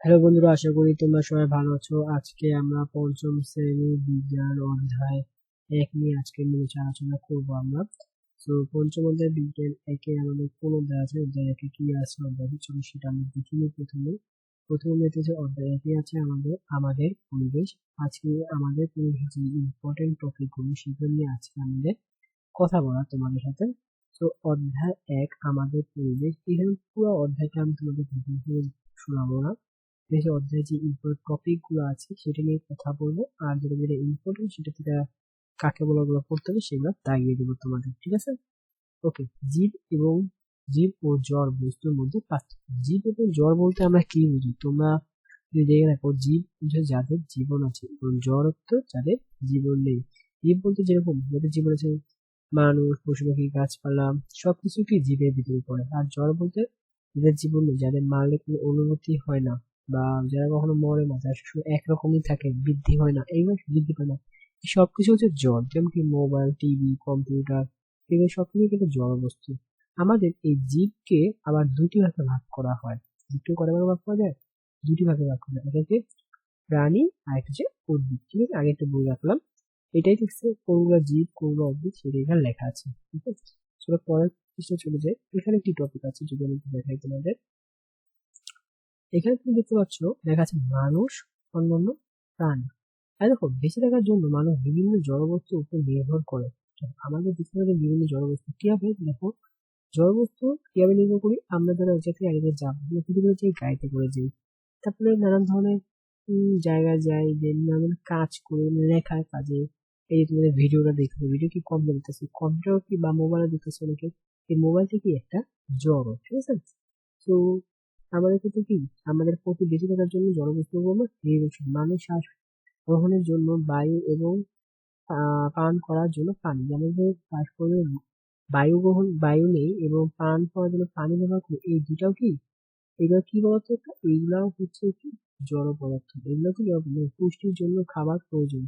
Hello বন্ধুরা, আশা করি তোমরা সবাই ভালো আছো। আজকে আমরা পঞ্চম শ্রেণি বিজ্ঞান অধ্যায় এক নিয়ে আজকে নিয়ে আলোচনা করব আমরা। তো পঞ্চম অধ্যায় বিজ্ঞান একে আমাদের কোন অধ্যায় আছে? অধ্যায় একে কি আছে? অধ্যায় চলো সেটা আমরা দেখি প্রথমে। প্রথমে হচ্ছে অধ্যায় একে আছে আমাদের আমাদের পরিবেশ। আজকে আমাদের পরিবেশ যে ইম্পর্টেন্ট টপিকগুলো সেগুলো নিয়ে আজকে আমাদের কথা বলা তোমাদের সাথে। তো অধ্যায় এক, আমাদের পরিবেশ। এখানে পুরো অধ্যায়টা আমি তোমাদের শোনাবো না। যে অধ্যায়ে যে টপিকগুলো আছে, সেটা নিয়ে কথা বলব। আর যেটা যেটা ইম্পর্টেন্ট সেটা থেকে কাকে বলা গুলো পড়তে হবে সেগুলো দাগিয়ে দেবো তোমাদের, ঠিক আছে? ওকে জীব এবং জীব ও জ্বর বস্তুর মধ্যে পার্থক্য। জীব এবং জ্বর বলতে আমরা কি বুঝি? তোমরা যদি দেখে রাখো জীব যাদের জীবন আছে এবং জ্বর অর্থ যাদের জীবন নেই। জীব বলতে যেরকম, যাদের জীবন আছে, মানুষ, পশু পাখি, গাছপালা সবকিছু কি জীবের ভিতরে পড়ে। আর জ্বর বলতে যাদের জীবন নেই, যাদের মারলে কোনো অনুভূতি হয় না। বা যারা কখনো মরে না যারা সবসময় একরকমই থাকে, বৃদ্ধি হয় না, এইগুলো বৃদ্ধি পায় না। সবকিছু হচ্ছে জড় যেমন কি মোবাইল, টিভি, কম্পিউটার, এগুলো সবকিছু কিন্তু জড় বস্তু আমাদের এই জীবকে আবার দুটি ভাগে ভাগ করা হয়। জীবকে কটা ভাগে ভাগ করা যায়? দুটি ভাগে ভাগ করা যায়। এটাকে প্রাণী, আর একটা হচ্ছে উদ্ভিদ। ঠিক আছে? আগে একটা বই রাখলাম। এটাই দেখছে কোনগুলো জীব কোনগুলো উদ্ভিদ সেটা এখানে লেখা আছে। ঠিক আছে? চলো পরের পৃষ্ঠা চলে যায় এখানে একটি টপিক আছে, যদি আমি দেখাই তোমাদের। এখানে তুমি দেখতে পাচ্ছ, দেখা যাচ্ছে মানুষ, অন্যান্য প্রাণী। আর দেখো, বেঁচে থাকার জন্য মানুষ বিভিন্ন জড়বস্তুর উপর নির্ভর করে। আমাদের বেঁচে থাকার বিভিন্ন জড়বস্তু কীভাবে দেখো, জড়বস্তু কীভাবে নির্ভর করি? আমরা যারা যাতে আগে যাব পৃথিবীতে যে গাড়িতে করে যাই। তারপরে নানান ধরনের জায়গায় যাই, যে নানান কাজ করে, লেখার কাজে। এই তোমাদের ভিডিওটা দেখতে ভিডিও কি কম্পিউটার দেখতেছি? কম্পিউটার কি বা মোবাইলে দেখতেছি অনেকে এই মোবাইলটা কি একটা জড়, ঠিক আছে? তো আমাদের ক্ষেত্রে কি? আমাদের প্রতি বেঁচে থাকার জন্য জড়বস্তু নির্ভরশীল মানুষ শ্বাস গ্রহণের জন্য বায়ু এবং পান করার জন্য পানি। যেমন শ্বাস করলে বায়ু গ্রহণ, বায়ু নেই এবং পান করার জন্য পানি ব্যবহার করি, এই দুটাও কি? এগুলো কি বলতো? এইগুলাও হচ্ছে কি? জড় পদার্থ। এগুলো কি? পুষ্টির জন্য খাবার প্রয়োজন।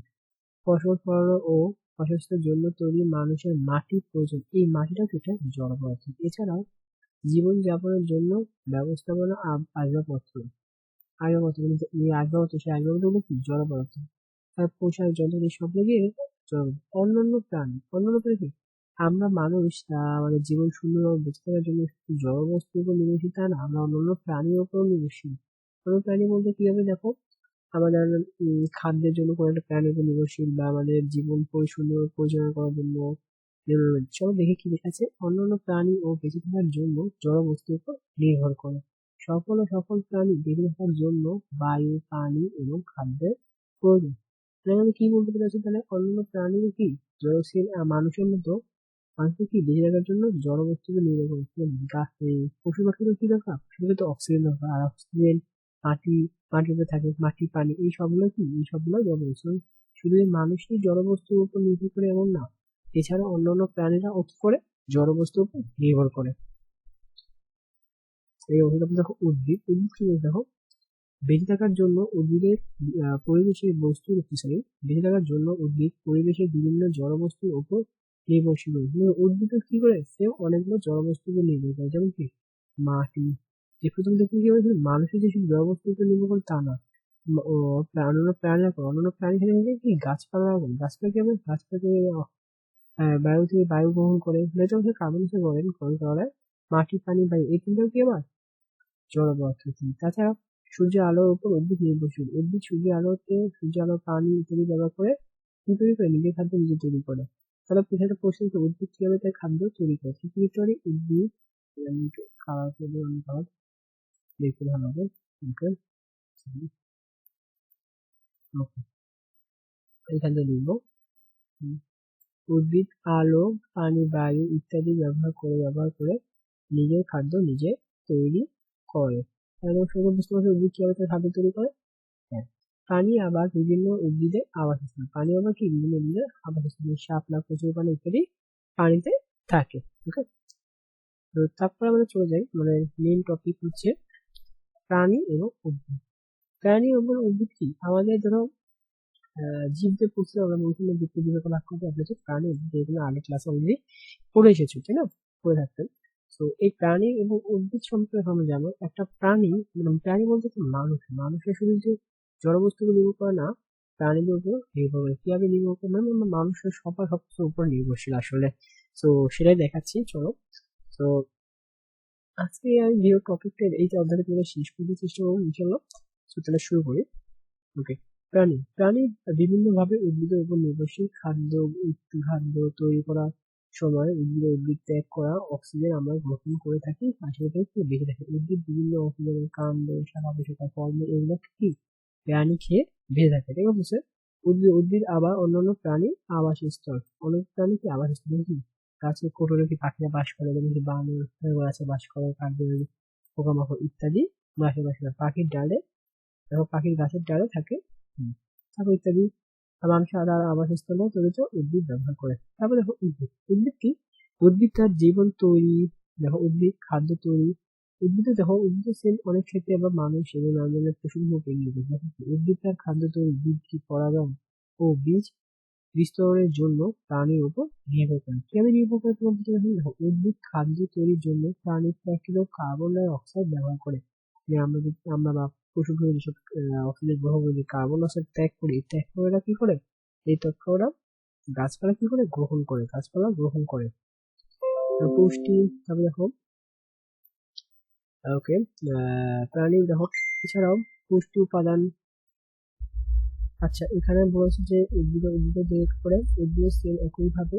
ফসল ফলানো ও ফসলের জন্য তৈরি মানুষের মাটির প্রয়োজন। এই মাটিটাও একটা জড় পদার্থ। এছাড়াও জীবনযাপনের জন্য ব্যবস্থাপনা আসবাবপত্র। আসবাবপত্র এই আসবাবপত্র সেই আসবাবপত্রগুলো কি? জড় পদার্থ তার পোশাক যন্ত্র এই সব মিলিয়ে অন্যান্য প্রাণী অন্যান্য প্রাণী আমরা মানুষ, তা আমাদের জীবন সুন্দরভাবে বেঁচে থাকার জন্য জড় বস্তুর উপর নির্ভরশীল তা না, আমরা অন্যান্য প্রাণীর উপর নির্ভরশীল। অন্য প্রাণী বলতে কীভাবে দেখো? আমাদের খাদ্যের জন্য কোনো একটা প্রাণীর উপর নির্ভরশীল বা আমাদের জীবন সুন্দর পরিচালনা করার জন্য চলো দেখে কি লেখা আছে অন্যান্য প্রাণী ও বেঁচে থাকার জন্য জড় বস্তুর উপর নির্ভর করে। সকল ও সকল প্রাণী বেঁচে থাকার জন্য বায়ু, পানি এবং খাদ্যের প্রয়োজন। আমি কি বলতে পেরেছি? তাহলে অন্যান্য প্রাণীর কি? জড়শীল মানুষের মতো মানুষের কি বেঁচে থাকার জন্য জড় বস্তুকে নির্ভর করে? গাছে পশু পাখিরও কি দরকার? পশু তো অক্সিজেন দরকার। আর অক্সিজেন মাটি মাটিতে থাকে মাটি, পানি, এই সবগুলো কি? এই সবগুলো জড় বস্তু শুধু মানুষই জড় বস্তুর উপর নির্ভর করে এমন না। এছাড়া অন্যান্য প্রাণীরা অতি করে জড় জড়বস্তুর উপর নির্ভর করে। এই অভিজ্ঞতা দেখো, উদ্ভিদ উদ্ভিদ দেখো, বেঁচে থাকার জন্য উদ্ভিদের পরিবেশের বস্তুর সরি বেঁচে থাকার জন্য উদ্ভিদ পরিবেশের বিভিন্ন জড় জড়বস্তুর উপর নির্ভরশীল। উদ্ভিদ কি করে? সে অনেকগুলো জড়বস্তুর উপর নির্ভর করে। যেমন কি? মাটি। যে প্রথম দেখুন কি বলেছিল মানুষের যেসব জড়বস্তুর উপর নির্ভর করে তা না। অন্যান্য প্রাণীরা, অন্যান্য প্রাণী কি? গাছপালা গাছপালা কি হবে গাছপালা বায়ু থেকে বায়ু গ্রহণ করে যেটা হচ্ছে কার্বন গ্রহণ গ্রহণ করা মাটি, পানি বায়ু এই তিনটাও কি আবার? জড় পদার্থ। তাছাড়া সূর্যের আলোর উপর উদ্ভিদ নির্ভরশীল। উদ্ভিদ সূর্যের আলোতে সূর্য আলো, পানি ইত্যাদি ব্যবহার করে কি তৈরি করে? নিজের খাদ্য নিজে তৈরি করে। তাহলে একটা প্রশ্ন উদ্ভিদ কীভাবে তার খাদ্য তৈরি করে? তৈরি করে উদ্ভিদ খাবার দেখতে ভালো হবে। ওকে। ওকে। এখানে লিখব উদ্ভিদ, আলো, পানি, বায়ু ইত্যাদি ব্যবহার করে ব্যবহার করে নিজের খাদ্য নিজে তৈরি করে। সেগুলো বুঝতে উদ্ভিদ কীভাবে তার খাদ্য তৈরি করে? হ্যাঁ পানি আবার বিভিন্ন উদ্ভিদের আবাসস্থল। পানি আবার কি? বিভিন্ন উদ্ভিদের আবাসস্থল। শাপলা প্রচুর পানি ইত্যাদি পানিতে থাকে আছে তো তারপরে আমরা চলে যাই মানে মেন টপিক হচ্ছে প্রাণী এবং উদ্ভিদ। প্রাণী এবং উদ্ভিদ কি? আমাদের ধরো জীবদের প্রতি আমরা বিভিন্ন দিক বিবেচনা করতে আপনি প্রাণী যেগুলো আগের ক্লাসে অলরেডি পড়ে এসেছ তাই না পড়ে থাকতেন তো এই প্রাণী এবং উদ্ভিদ সম্পর্কে আমরা জানো একটা প্রাণী মানে প্রাণী বলতে তো মানুষ মানুষের শুধু যে জড়বস্তুকে নির্ভর করে না প্রাণীদের উপর নির্ভর করে কীভাবে নির্ভর করে মানে আমরা মানুষের সবার সবকিছুর উপর নির্ভরশীল আসলে তো সেটাই দেখাচ্ছি চলো তো আজকে আমি ভিডিও টপিকটা এই যে অধ্যায়টা করে শেষ করতে চেষ্টা করব ইনশাল্লাহ তাহলে শুরু করি ওকে প্রাণী। প্রাণী বিভিন্নভাবে উদ্ভিদের উপর নির্ভরশীল। খাদ্য খাদ্য তৈরি করার সময় উদ্ভিদ উদ্ভিদ ত্যাগ করা, অক্সিজেন আমরা গ্রহণ করে থাকি আর সেটা থেকে বেঁচে থাকি। উদ্ভিদ বিভিন্ন অক্সিজেনের কাণ্ড শাখা পোশাকা ফর্ম এগুলো কি? প্রাণী খেয়ে বেঁচে থাকে, ঠিক আছে? উদ্ভিদ উদ্ভিদ আবার অন্যান্য প্রাণী আবাসস্থল। অনেক প্রাণী কি আবাসস্থল কি গাছে কোটরে কি পাখিরা বাস করে, যেমন কি বানর গাছে বাস করে কাঠবিড়ালি পোকামাকড় ইত্যাদি বাসে, বাস করে পাখির ডালে এবং পাখির গাছের ডালে থাকে তারপর ইত্যাদি মানুষ তার আবাসস্থলে তৈরিত উদ্ভিদ ব্যবহার করে। তারপর দেখো উদ্ভিদ। উদ্ভিদ কি? উদ্ভিদ তার জীবন তৈরি, দেখো উদ্ভিদ খাদ্য তৈরি। উদ্ভিদে দেখো উদ্ভিদের সেল অনেক ক্ষেত্রে আবার মানুষ এবং অন্যান্য পশুগুলোকে এগিয়ে দেখো উদ্ভিদ তার খাদ্য তৈরি বৃদ্ধি পরাগণ ও বীজ বিস্তরণের জন্য প্রাণীর উপর নির্ভর করে। কীভাবে নির্ভর করে তোমার দেখো উদ্ভিদ খাদ্য তৈরির জন্য প্রাণীর প্রাকৃত কার্বন ডাই অক্সাইড ব্যবহার করে। আমরা যদি, আমরা যেসব অক্সিজেন করি কার্বন ডাইঅক্সাইড ত্যাগ করি ত্যাগ করে কি করে? এই তথ্য ওরা গাছপালা করে? গ্রহণ করে, গাছপালা গ্রহণ করে। পুষ্টি, তারপরে দেখো ওকে প্রাণী দেখো, এছাড়াও পুষ্টি উপাদান। আচ্ছা এখানে বলেছে যে উদ্ভিদ উদ্ভিদ করে উদ্ভিদের সেল একইভাবে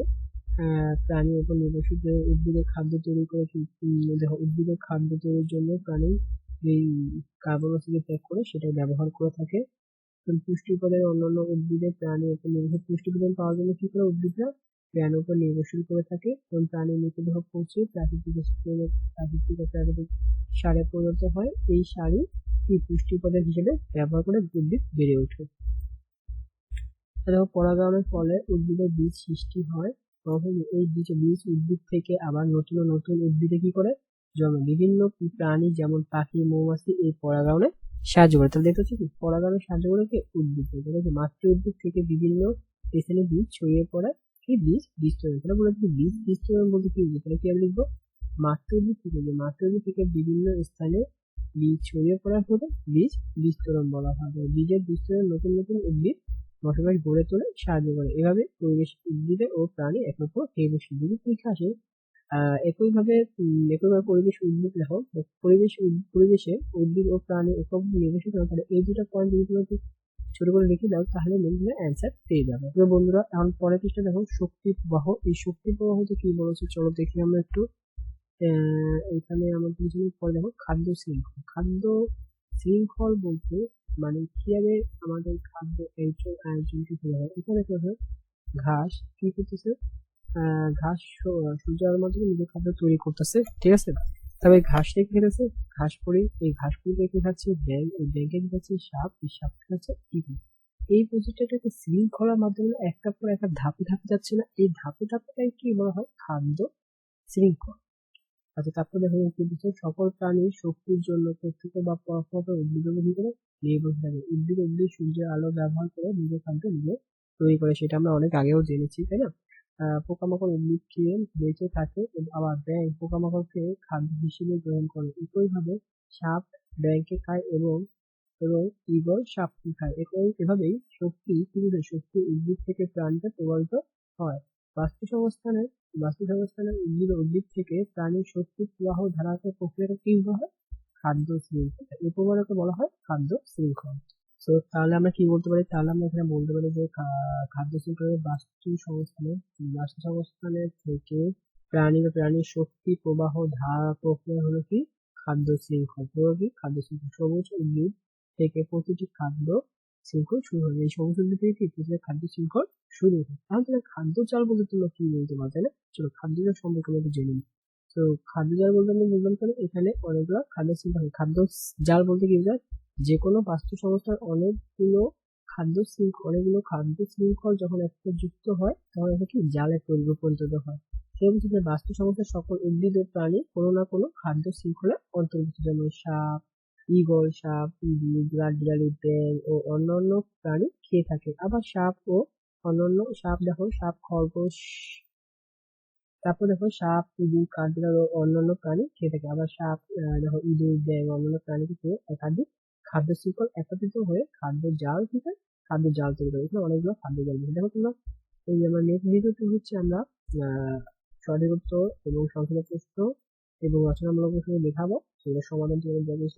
প্রাণীর উপর নির্ভরশীল উদ্ভিদের খাদ্য তৈরি করে দেখো, উদ্ভিদের খাদ্য তৈরির জন্য প্রাণী যেই কার্বন অক্সাইড ত্যাগ করে সেটাই ব্যবহার করে থাকে। পুষ্টি উপাদান অন্যান্য উদ্ভিদের প্রাণীর উপর নির্ভর পুষ্টি উপাদান পাওয়ার জন্য কি করে উদ্ভিদরা প্রাণীর উপর নির্ভরশীল করে থাকে? এবং প্রাণীর মৃতদেহ পৌঁছে প্রাকৃতিক প্রাকৃতিক প্রাকৃতিক সারে পরিণত হয়। এই সারই এই পুষ্টি উপাদান হিসেবে ব্যবহার করে উদ্ভিদ বেড়ে ওঠে। দেখো, পরাগায়নের ফলে উদ্ভিদের বীজ সৃষ্টি হয়। তখন এই বীজ বীজ উদ্ভিদ থেকে আবার নতুন নতুন উদ্ভিদে কি করে? জন্ম বিভিন্ন প্রাণী যেমন পাখি, মৌমাছি এই পরাগায়নে সাহায্য করে। তাহলে দেখতে পাচ্ছি কি? পরাগায়নে সাহায্য করে কি? উদ্ভিদ ঠিক আছে মাতৃ উদ্ভিদ থেকে বিভিন্ন স্থানে বীজ ছড়িয়ে পড়ে, কি বীজ? বিস্তরণ। তাহলে বলে কি বীজ বিস্তরণ বলতে কি বুঝি তাহলে কি আমি লিখব? মাতৃ উদ্ভিদ থেকে। যে মাতৃ উদ্ভিদ থেকে বিভিন্ন স্থানে বীজ ছড়িয়ে পড়ার ফলে বীজ বিস্তরণ বলা হয়। বীজের বিস্তরণ নতুন নতুন উদ্ভিদ বসবাস গড়ে তোলে, সাহায্য করে। এভাবে পরিবেশ উদ্ভিদে ও প্রাণী এক অপর নির্ভরশীল যদি পরীক্ষা আসে একইভাবে একইভাবে পরিবেশ উদ্ভিদ দেখো, পরিবেশ পরিবেশে উদ্ভিদ ও প্রাণী একক নির্ভরশীল তাহলে এই দুটো পয়েন্ট যদি তুমি ছোট করে লিখে দাও, তাহলে তুমি অ্যান্সার পেয়ে যাবে। তো বন্ধুরা, এখন পরের পৃষ্ঠা দেখো, শক্তি প্রবাহ। এই শক্তি প্রবাহতে কি বলেছে চলো দেখি আমরা একটু এখানে আমাদের কিছু পরে দেখো, খাদ্য শৃঙ্খল। খাদ্য শৃঙ্খল বলতে মানে কীভাবে আমাদের খাদ্য আয়োজনটি হয়ে হয় এখানে কি ঘাস, কি করতেছে? ঘাস সূর্যের মাধ্যমে নিজের খাদ্য তৈরি করতেছে। ঠিক আছে? তবে ঘাস রেখে খেতেছে ঘাস পরে এই ঘাস পরে রেখে খাচ্ছে? ব্যাং এই ব্যাংকে খাচ্ছে? সাপ, এই সাপ খাচ্ছে? ইঁদুর। এই প্রসেসটা একটা শৃঙ্খলার মাধ্যমে একটা পর একটা ধাপে ধাপে যাচ্ছে না। এই ধাপে ধাপেটাই কি বলা হয়? খাদ্য শৃঙ্খল। আচ্ছা তারপর দেখা দেখো কিন্তু সকল প্রাণী শক্তির জন্য প্রত্যেক বা পরপর উদ্ভিদের ভিতরে নির্ভর থাকে। উদ্ভিদ উদ্ভিদ সূর্যের আলো ব্যবহার করে নিজের খাদ্য নিজে তৈরি করে। সেটা আমরা অনেক আগেও জেনেছি, তাই না? পোকামাকড় খেয়ে বেঁচে থাকে আবার ব্যাঙ পোকামাকড়কে খাদ্য হিসেবে গ্রহণ করে। একইভাবে সাপ, ব্যাঙকে খায় এবং এবং ঈগল সাপকে খায়। একই, এভাবেই শক্তি কিন্তু শক্তি উদ্ভিদ থেকে প্রাণীতে প্রবাহিত হয়। বাস্তু সংস্থানের বাস্তু সংস্থানের উদ্ভিদ উদ্ভিদ থেকে প্রাণীর শক্তি প্রবাহ ধারাকে প্রক্রিয়াকে কি হয়? খাদ্য শৃঙ্খল। এই প্রক্রিয়াকে বলা হয় খাদ্য শৃঙ্খল। তো তাহলে আমরা কি বলতে পারি? তাহলে আমরা এখানে বলতে পারি যে খাদ্য শৃঙ্খলের বাস্তু সংস্থানে বাস্তু সংস্থানের থেকে প্রাণী বা প্রাণীর শক্তি প্রবাহ ধারা প্রক্রিয়া হলো কি? খাদ্য শৃঙ্খল। কি? খাদ্য শৃঙ্খল সবুজ উদ্ভিদ থেকে প্রতিটি খাদ্য শৃঙ্খল শুরু হবে এই সবুজ উদ্ভিদ থেকে কি? প্রতিটি খাদ্য শৃঙ্খল শুরু হবে তাহলে খাদ্য চাল বলতে তোমরা কি বলতে পারো, তাই না? চলো খাদ্য চাল সম্পর্কে আমরা জেনে নিই। তো খাদ্য জাল বলতে আমরা বুঝলাম তাহলে এখানে অনেকগুলো খাদ্য শৃঙ্খল খাদ্য জাল বলতে কি বোঝায়? যে কোনো বাস্তু সংস্থার অনেকগুলো খাদ্য শৃঙ্খল অনেকগুলো খাদ্য শৃঙ্খল যখন একটা যুক্ত হয়, তখন এটা কি? জালে পরিবর্তিত হয়। সেরকম যে বাস্তু সংস্থার সকল উদ্ভিদ ও প্রাণী কোনো না কোনো খাদ্য শৃঙ্খলে অন্তর্ভুক্ত। যেমন সাপ, ঈগল সাপ বিড়ালি ব্যাং ও অন্যান্য প্রাণী খেয়ে থাকে। আবার সাপ ও অন্যান্য সাপ দেখো, সাপ, খরগোশ, তারপর দেখো সাপ ইঁদুর কাঠবিড়াল ও অন্যান্য প্রাণী খেয়ে থাকে। আবার সাপ দেখো ইঁদুর ব্যাঙ অন্যান্য প্রাণীকে খেয়ে একাধিক খাদ্য শৃঙ্খল একত্রিত হয়ে খাদ্য জাল থেকে খাদ্য জাল তৈরি করে এখানে অনেকগুলো খাদ্য জাল দেখে দেখো তোমরা, এই আমার নেট হচ্ছে আমরা সঠিক উত্তর এবং সংখ্যা প্রশ্ন এবং রচনামূলক প্রশ্ন দেখাবো। সেগুলো সমাধান তোমাদের জানিয়ে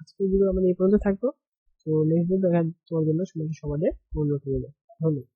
আজকে ভিডিও আমাদের এই পর্যন্ত থাকব তো নেক্সট ভিডিও দেখা তোমার জন্য সমাজের সমাজে উন্নত করব ধন্যবাদ।